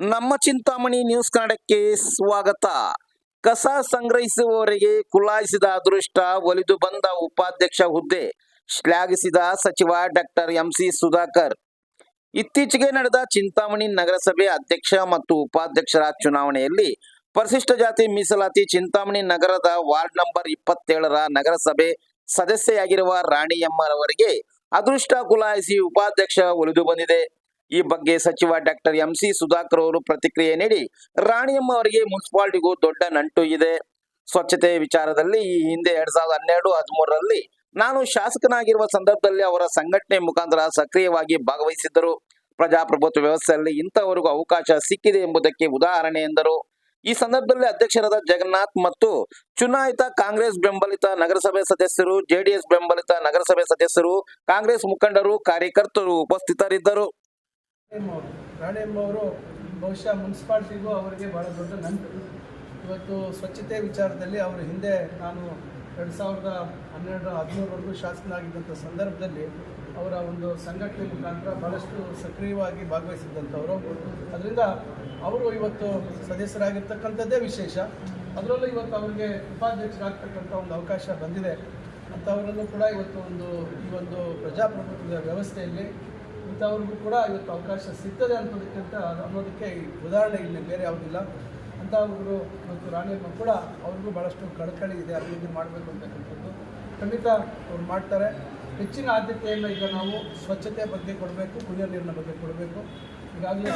ನಮ್ಮ ಚಿಂತಾಮಣಿ ನ್ಯೂಸ್ ಕನ್ನಡಕ್ಕೆ ಸ್ವಾಗತ. ಕಸ ಸಂಗ್ರಹಿಸುವವರಿಗೆ ಕುಲಾಯಿಸಿದ ಅದೃಷ್ಟ ಒಲಿದು ಬಂದ ಉಪಾಧ್ಯಕ್ಷ ಹುದ್ದೆ ಶ್ಲಾಘಿಸಿದ ಸಚಿವ ಡಾಕ್ಟರ್ ಎಂಸಿ ಸುಧಾಕರ್. ಇತ್ತೀಚೆಗೆ ನಡೆದ ಚಿಂತಾಮಣಿ ನಗರಸಭೆ ಅಧ್ಯಕ್ಷ ಮತ್ತು ಉಪಾಧ್ಯಕ್ಷರ ಚುನಾವಣೆಯಲ್ಲಿ ಪರಿಶಿಷ್ಟ ಜಾತಿ ಮೀಸಲಾತಿ ಚಿಂತಾಮಣಿ ನಗರದ ವಾರ್ಡ್ ನಂಬರ್ ಇಪ್ಪತ್ತೇಳರ ನಗರಸಭೆ ಸದಸ್ಯೆಯಾಗಿರುವ ರಾಣಿಯಮ್ಮರವರಿಗೆ ಅದೃಷ್ಟ ಕುಲಾಯಿಸಿ ಉಪಾಧ್ಯಕ್ಷ ಒಲಿದು ಬಂದಿದೆ. ಈ ಬಗ್ಗೆ ಸಚಿವ ಡಾಕ್ಟರ್ ಎಂಸಿ ಸುಧಾಕರ್ ಅವರು ಪ್ರತಿಕ್ರಿಯೆ ನೀಡಿ, ರಾಣಿಯಮ್ಮ ಅವರಿಗೆ ಮುನ್ಸಿಪಾಲಿಟಿಗೂ ದೊಡ್ಡ ನಂಟು ಇದೆ. ಸ್ವಚ್ಛತೆ ವಿಚಾರದಲ್ಲಿ ಈ ಹಿಂದೆ ಎರಡ್ ಸಾವಿರದ ಹನ್ನೆರಡು, ಹದಿಮೂರರಲ್ಲಿ ನಾನು ಶಾಸಕನಾಗಿರುವ ಸಂದರ್ಭದಲ್ಲಿ ಅವರ ಸಂಘಟನೆ ಮುಖಾಂತರ ಸಕ್ರಿಯವಾಗಿ ಭಾಗವಹಿಸಿದ್ದರು. ಪ್ರಜಾಪ್ರಭುತ್ವ ವ್ಯವಸ್ಥೆಯಲ್ಲಿ ಇಂಥವರಿಗೂ ಅವಕಾಶ ಸಿಕ್ಕಿದೆ ಎಂಬುದಕ್ಕೆ ಉದಾಹರಣೆ ಎಂದರು. ಈ ಸಂದರ್ಭದಲ್ಲಿ ಅಧ್ಯಕ್ಷರಾದ ಜಗನ್ನಾಥ್ ಮತ್ತು ಚುನಾಯಿತ ಕಾಂಗ್ರೆಸ್ ಬೆಂಬಲಿತ ನಗರಸಭೆ ಸದಸ್ಯರು, ಜೆಡಿಎಸ್ ಬೆಂಬಲಿತ ನಗರಸಭೆ ಸದಸ್ಯರು, ಕಾಂಗ್ರೆಸ್ ಮುಖಂಡರು, ಕಾರ್ಯಕರ್ತರು ಉಪಸ್ಥಿತರಿದ್ದರು. ರಾಣಿಯಮ್ಮವರು. ಅವರು ಬಹುಶಃ ಮುನ್ಸಿಪಾಲ್ಟಿಗೂ ಅವರಿಗೆ ಭಾಳ ದೊಡ್ಡ ನಂಟು. ಇವತ್ತು ಸ್ವಚ್ಛತೆ ವಿಚಾರದಲ್ಲಿ ಅವರು ಹಿಂದೆ ನಾನು ಎರಡು ಸಾವಿರದ ಹನ್ನೆರಡು ಹದಿಮೂರವರೆಗೂ ಶಾಸಕನಾಗಿದ್ದಂಥ ಸಂದರ್ಭದಲ್ಲಿ ಅವರ ಒಂದು ಸಂಘಟನೆ ಮುಖಾಂತರ ಭಾಳಷ್ಟು ಸಕ್ರಿಯವಾಗಿ ಭಾಗವಹಿಸಿದ್ದಂಥವರು. ಅದರಿಂದ ಅವರು ಇವತ್ತು ಸದಸ್ಯರಾಗಿರ್ತಕ್ಕಂಥದ್ದೇ ವಿಶೇಷ. ಅದರಲ್ಲೂ ಇವತ್ತು ಅವರಿಗೆ ಉಪಾಧ್ಯಕ್ಷರಾಗ್ತಕ್ಕಂಥ ಒಂದು ಅವಕಾಶ ಬಂದಿದೆ. ಅಂಥವರನ್ನು ಕೂಡ ಇವತ್ತು ಒಂದು ಈ ಒಂದು ಪ್ರಜಾಪ್ರಭುತ್ವದ ವ್ಯವಸ್ಥೆಯಲ್ಲಿ ಇಂಥವ್ರಿಗೂ ಕೂಡ ಇವತ್ತು ಅವಕಾಶ ಸಿಗ್ತದೆ ಅನ್ನೋದಕ್ಕಿಂತ ಅನ್ನೋದಕ್ಕೆ ಉದಾಹರಣೆ ಇಲ್ಲಿ ಬೇರೆ ಯಾವುದಿಲ್ಲ. ಅಂತ ಅವರು ಮತ್ತು ರಾಣಿಯಮ್ಮ ಕೂಡ ಅವ್ರಿಗೂ ಭಾಳಷ್ಟು ಕಳಕಳಿ ಇದೆ, ಅಭಿವೃದ್ಧಿ ಮಾಡಬೇಕು ಅಂತಕ್ಕಂಥದ್ದು. ಖಂಡಿತ ಅವ್ರು ಮಾಡ್ತಾರೆ. ಹೆಚ್ಚಿನ ಆದ್ಯತೆಯನ್ನು ಈಗ ನಾವು ಸ್ವಚ್ಛತೆ ಬಗ್ಗೆ ಕೊಡಬೇಕು, ಕುಡಿಯೋ ನೀರಿನ ಬಗ್ಗೆ ಕೊಡಬೇಕು. ಈಗಾಗಲೇ